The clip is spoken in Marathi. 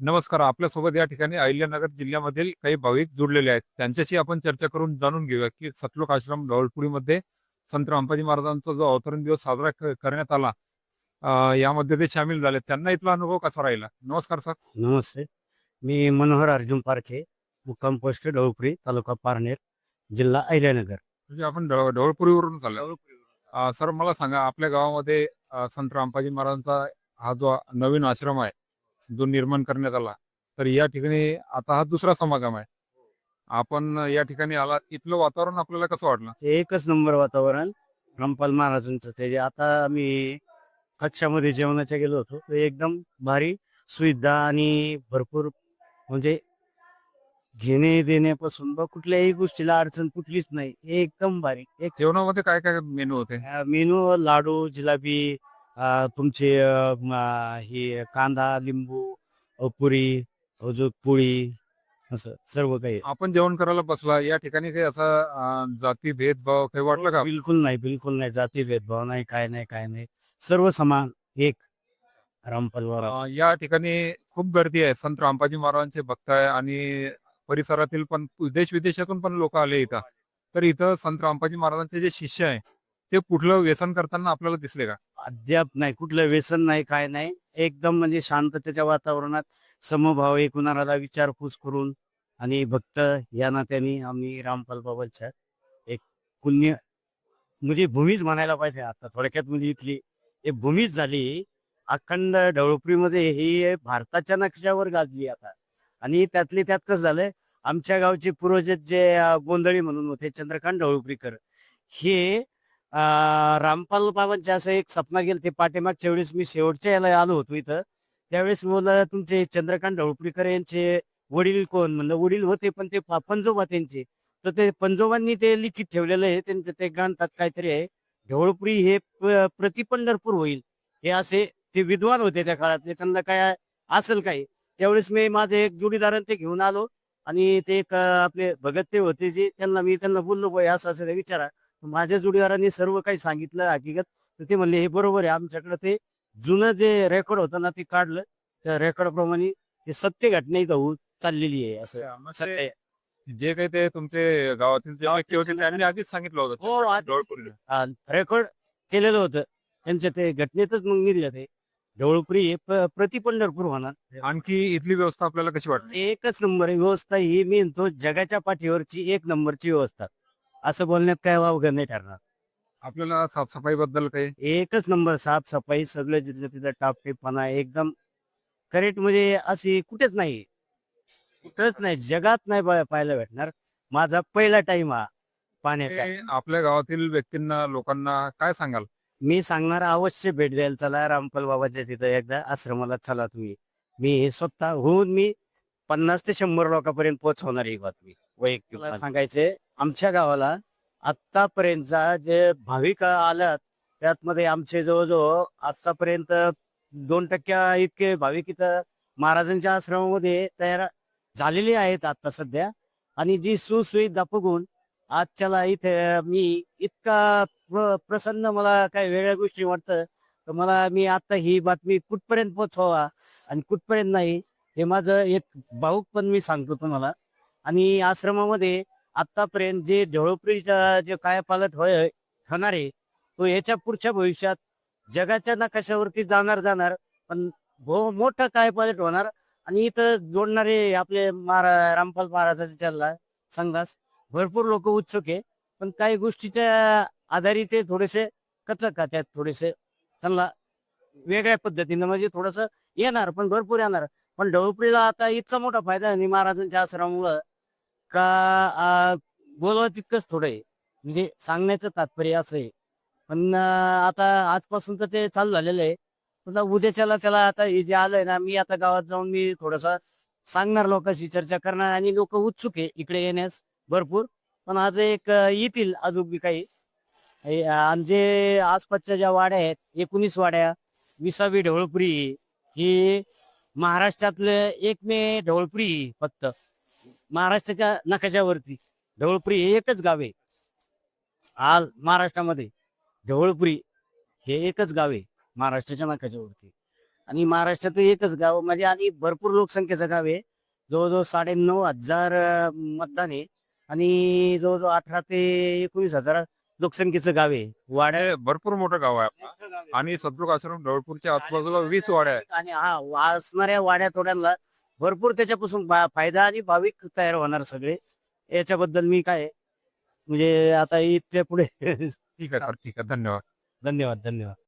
नमस्कार आपल्यासोबत या ठिकाणी अहिल्यानगर जिल्ह्यामधील काही भाविक जुडलेले आहेत. त्यांच्याशी आपण चर्चा करून जाणून घेऊया की सतलोक आश्रम ढवळपुरीमध्ये संत रामपाजी महाराजांचा जो अवतरण दिवस साजरा करण्यात आला यामध्ये ते सामील झाले. त्यांना इथला अनुभव कसा राहिला? नमस्कार सर. नमस्ते. मी मनोहर अर्जुन पारखे मुक्काम पोस्ट डवळपुरी तालुका पारनेर जिल्हा अहिल्यानगर. म्हणजे आपण ढव- ढवळपुरीवरून चाललो सर मला सांगा आपल्या गावामध्ये संत रामपाजी महाराजांचा हा जो नवीन आश्रम आहे जो निर्माण करण्यात आला तर या ठिकाणी आता हा दुसरा समागम आहे. आपण या ठिकाणी आला इथलं वातावरण आपल्याला कसं वाटलं? एकच नंबर वातावरण रामपाल महाराजांचं ते आता मी कक्षामध्ये जेवणाच्या गेलो होतो ते एकदम भारी सुविधा आणि भरपूर म्हणजे घेणे देण्यापासून बा कुठल्याही गोष्टीला अडचण कुठलीच नाही एकदम भारी. एक जेवणामध्ये काय काय मेनू होते? मेनू लाडू जिलाबी तुमचे हे कांदा लिंबू पुरी अजून पोळी असं सर्व काही आपण जेवण करायला बसला या ठिकाणी काही असा जाती भेदभाव काही वाटलं का? बिलकुल नाही बिलकुल नाही. जाती भेदभाव नाही काय नाही काय नाही. सर्व समान एक. रामपाल वर अं, या ठिकाणी खूप गर्दी आहे. संत रामपाजी महाराजांचे भक्त आहे आणि परिसरातील पण देश विदेशातून पण लोक आले इथं. तर इथं संत रामपाजी महाराजांचे जे शिष्य आहे ते कुठलं व्यसन करताना आपल्याला दिसले का? अद्याप नाही. कुठलं व्यसन नाही काय नाही. एकदम म्हणजे शांततेच्या वातावरणात समभाव एकूणाला विचारपूस करून आणि भक्त या नात्याने आम्ही रामपाल बाबांच्या एक पुण्य म्हणजे भूमीच म्हणायला पाहिजे आता. थोडक्यात म्हणजे इथली एक भूमीच झाली. अखंड ढवळपुरीमध्ये ही भारताच्या नक्षावर गाजली आता. आणि त्यातले त्यात कसं झालंय? आमच्या गावचे पूर्वज जे गोंधळी म्हणून होते चंद्रकांत ढवळपुरीकर हे रामपाल बाबांचे असं एक सपना गेलं ते पाठीमागच्या वेळेस मी शेवटच्या याला आलो होतो इथं. त्यावेळेस मला तुमचे चंद्रकांत ढवळपुरीकर यांचे वडील कोण? म्हणलं वडील होते पण ते पंजोबा त्यांचे. तर ते पंजोबांनी ते लिखित ठेवलेलं आहे त्यांचं ते गाणतात काहीतरी आहे. ढवळपुरी हे प्रति प्रतिपंढरपूर होईल. हे असे ते विद्वान होते त्या काळातले त्यांना काय असेल काही. त्यावेळेस मी माझे एक जोडीदार ते घेऊन आलो. आणि ते एक आपले भगत ते होते जे त्यांना मी त्यांना बोललो असं असं विचारा. माझ्या जोडीदारांनी सर्व काही सांगितलं हकीकत. तर ते म्हणले हे बरोबर आहे. आमच्याकडे ते जुनं जे रेकॉर्ड होतं ना ते काढलं. त्या रेकॉर्ड प्रमाणे हे सत्य घटना इथं होऊन चाललेली आहे. असं सत्य. जे काही ते तुमचे गावातील जे व्यक्ती होते त्यांनी आधीच सांगितलं होतं. हो. रेकॉर्ड केलेलं होतं. त्यांच्या ते घटनेतच मग निघलं ते. ढवळपुरी हे प- प्रति पंढरपूर होणार. आणखी इथली व्यवस्था आपल्याला कशी वाटली? एकच नंबर आहे. व्यवस्था ही मी म्हणतो जगाच्या पाठीवरची एक नंबरची व्यवस्था. असं बोलण्यात काय अवघड नाही ठरणार. आपल्याला साफसफाई बद्दल काही? एकच नंबर साफसफाई सगळं जिथलं तिथं टापटीपणा एकदम करेक्ट म्हणजे अशी कुठेच नाही. कुठेच नाही जगात नाही पाहायला भेटणार. माझा पहिला टाइम हा पाण्याचा. आपल्या गावातील व्यक्तींना लोकांना काय सांगाल? मी सांगणार अवश्य भेट द्यायला चला रामपाल बाबाच्या तिथं एकदा आश्रमाला चला तुम्ही. मी हे स्वतः होऊन मी पन्नास ते शंभर लोकांपर्यंत पोहोचवणार ही बातमी. वैयक्तिक सांगायचे आमच्या गावाला आत्तापर्यंतचा जे भाविक आल्यात त्यात मध्ये आमचे जवळजवळ आतापर्यंत दोन टक्क्या इतके भाविक इथं महाराजांच्या आश्रमामध्ये तयार झालेले आहेत आता सध्या. आणि जी सुसुविधा बघून आजच्याला इथे मी इतका प्र- प्रसन्न मला काही वेगळ्या गोष्टी वाटतं तर मला मी आता ही बातमी कुठपर्यंत पोचवावा आणि कुठपर्यंत नाही हे माझं एक भाऊक पण मी सांगतो तुम्हाला. आणि आश्रमामध्ये आतापर्यंत जे ढवळपुरीचा जे कायापालट होय होणार आहे तो याच्या पुढच्या भविष्यात जगाच्या नकाशावरती जाणार जाणार पण भो मोठा कायापालट होणार? आणि इथं जोडणारे आपले महारा रामपाल महाराजाचा चालला संघास भरपूर लोक उत्सुक आहे. पण काही गोष्टीच्या आधारे ते थोडेसे कचक त्यात थोडेसे त्यांना वेगळ्या पद्धतीनं म्हणजे थोडस येणार पण भरपूर येणार. पण ढवळपुरीला आता इतका मोठा फायदा आहे आणि महाराजांच्या आश्रमामुळं का आ, बोलवा तितकंच थोडं आहे. म्हणजे सांगण्याचं तात्पर्य असं आहे. पण आता आजपासून तर ते चालू झालेलं आहे. पण उद्याच्याला त्याला आता हे जे आलंय ना मी आता गावात जाऊन मी थोडासा सांगणार लोकांशी चर्चा करणार आणि लोक उत्सुक आहे इकडे येण्यास भरपूर. पण आज एक येतील अजून बी काही. आमचे आसपासच्या ज्या वाड्या आहेत एकोणीस वाड्या विसावी ढवळपुरी ही महाराष्ट्रातलं एकमेव ढवळपुरी फक्त. महाराष्ट्राच्या नकाशावरती. ढवळपुरी हे एकच गाव आहे. आज महाराष्ट्रामध्ये ढवळपुरी हे एकच गाव आहे महाराष्ट्राच्या नकाशावरती. आणि महाराष्ट्रात एकच गाव म्हणजे आणि भरपूर लोकसंख्येचं गाव आहे. जवळजवळ साडे नऊ हजार मतदान आहे. आणि जवळजवळ अठरा ते एकोणीस हजार लोकसंख्येचं गाव आहे. वाड्या भरपूर मोठं गाव आहे. आणि सदरुग आश्रम ढवळपूरच्या आजूबाजूला वीस वाड्या आहेत. आणि हा वाचणाऱ्या वाड्या तोड्यांना भरपूर त्याच्यापासून फायदा आणि भाविक तयार होणार सगळे. याच्याबद्दल मी काय म्हणजे आता इथल्या पुढे ठीक आहे सर. ठीक आहे. धन्यवाद. धन्यवाद धन्यवाद.